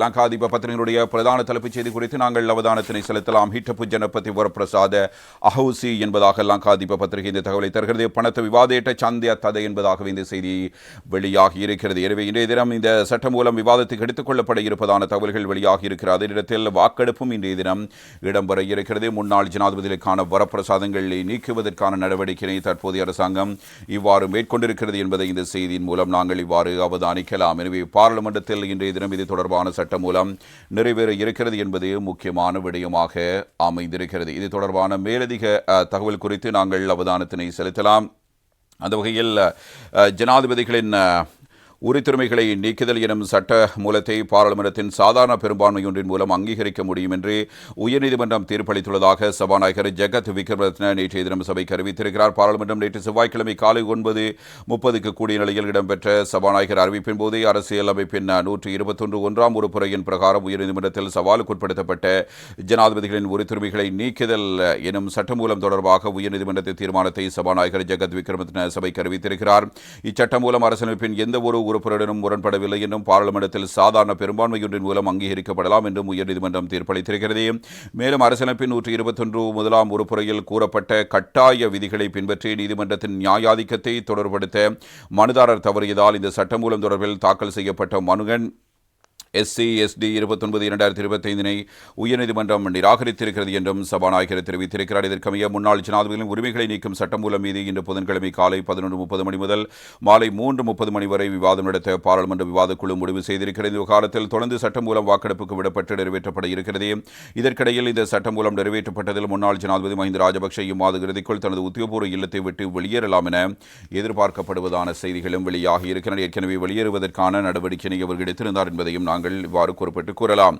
லங்காதிப பத்திரிகளுடைய பிரதான தலைப்புச் செய்தி குறித்து நாங்கள் அவதானத்தினை செலுத்தலாம். ஹிட்டப்பு ஜனபதி வரப்பிரசாத அஹவுசி என்பதாக லங்காதிப பத்திரிகை இந்த தகவலை தருகிறது. பணத்தை விவாதேட்ட சந்திய ததை என்பதாகவே இந்த செய்தி வெளியாகி இருக்கிறது. எனவே இன்றைய தினம் இந்த சட்டம் மூலம் விவாதத்துக்கு எடுத்துக் கொள்ளப்பட இருப்பதான தகவல்கள் வெளியாகி இருக்கிறது. அதே நேரத்தில் வாக்கெடுப்பும் இன்றைய தினம் இடம்பெற இருக்கிறது. முன்னாள் ஜனாதிபதிகளுக்கான வரப்பிரசாதங்களை நீக்குவதற்கான நடவடிக்கையை தற்போதைய அரசாங்கம் இவ்வாறு மேற்கொண்டிருக்கிறது என்பதை இந்த செய்தியின் மூலம் நாங்கள் இவ்வாறு அவதானிக்கலாம். எனவே பாராளுமன்றத்தில் இன்றைய தினம் இது தொடர்பான சட்டம் மூலம் நிறைவேற இருக்கிறது என்பது முக்கியமான விடயமாக அமைந்திருக்கிறது. இது தொடர்பான மேலதிக தகவல் குறித்து நாங்கள் அவதானத்தினை செலுத்தலாம். அந்த வகையில் ஜனாதிபதிகளின் உரித்துரிமைகளை நீக்குதல் எனும் சட்ட மூலத்தை பாராளுமன்றத்தின் சாதாரண பெரும்பான்மையொன்றின் மூலம் அங்கீகரிக்க முடியும் என்று உயர்நீதிமன்றம் தீர்ப்பளித்துள்ளதாக சபாநாயகர் ஜெகத் விக்ரமரத்ன நேற்றைய தினம் சபைக்கு அறிவித்திருக்கிறார். பாராளுமன்றம் நேற்று செவ்வாய்க்கிழமை காலை ஒன்பது முப்பதுக்கு கூடிய நிலையில் இடம்பெற்ற சபாநாயகர் அறிவிப்பின் போதே அரசியல் அமைப்பின் நூற்றி இருபத்தொன்று ஒன்றாம் உறுப்புரையின் பிரகாரம் உயர்நீதிமன்றத்தில் சவாலுக்குட்படுத்தப்பட்ட ஜனாதிபதிகளின் உரித்துரிமைகளை நீக்குதல் எனும் சட்டமூலம் தொடர்பாக உயர்நீதிமன்றத்தின் தீர்மானத்தை சபாநாயகர் ஜெகத் விக்ரமரத்ன சபைக்கு அறிவித்திருக்கிறார். இச்சட்டம் மூலம் அரசமைப்பின் எந்த உறுப்பினரிடம் முரண்படவில்லை என்றும் பாராளுமன்றத்தில் சாதாரண பெரும்பான்மையொன்றின் மூலம் அங்கீகரிக்கப்படலாம் என்றும் உயர்நீதிமன்றம் தீர்ப்பளித்திருக்கிறது. மேலும் அரசியலமைப்பின் நூற்றி இருபத்தொன்று முதலாம் உறுப்புறையில் கூறப்பட்ட கட்டாய விதிகளை பின்பற்றி நீதிமன்றத்தின் நியாயாதிக்கத்தை தொடர்படுத்த மனுதாரர் தவறியதால் இந்த சட்டமூலம் தொடர்பில் தாக்கல் செய்யப்பட்ட மனுகன் எஸ்சி எஸ்டி இருபத்தொன்பது இரண்டாயிரத்தி இருபத்தைந்தினை உயர்நீதிமன்றம் நிராகரித்திருக்கிறது என்றும் சபாநாயகர் தெரிவித்திருக்கிறார். இதற்கமைய முன்னாள் ஜனாதிபதிகளின் உரிமைகளை நீக்கும் சட்டமூலம் மீது இன்று புதன்கிழமை காலை பதினொன்று முப்பது மணி முதல் மாலை மூன்று முப்பது மணி வரை விவாதம் நடத்த பாராளுமன்ற விவாதக்குழு முடிவு செய்திருக்கிறது. விவகாரத்தில் தொடர்ந்து சட்டமூலம் வாக்கெடுப்புக்கு விடப்பட்டு நிறைவேற்றப்பட இருக்கிறது. இதற்கிடையில் இந்த சட்டமூலம் நிறைவேற்றப்பட்டதில் முன்னாள் ஜனாதிபதி மஹிந்த ராஜபக்ஷ இம்மாத இறுதிக்குள் தனது உத்தியோகபூர்வ இல்லத்தை விட்டு வெளியேறலாம் என எதிர்பார்க்கப்படுவதான செய்திகளும் வெளியாகி இருக்கின்றன. ஏற்கனவே வெளியேறுவதற்கான நடவடிக்கையை அவர் எடுத்திருந்தார் என்பதையும் நாங்கள் இவ்வாறு குறிப்பிட்டு கூறலாம்.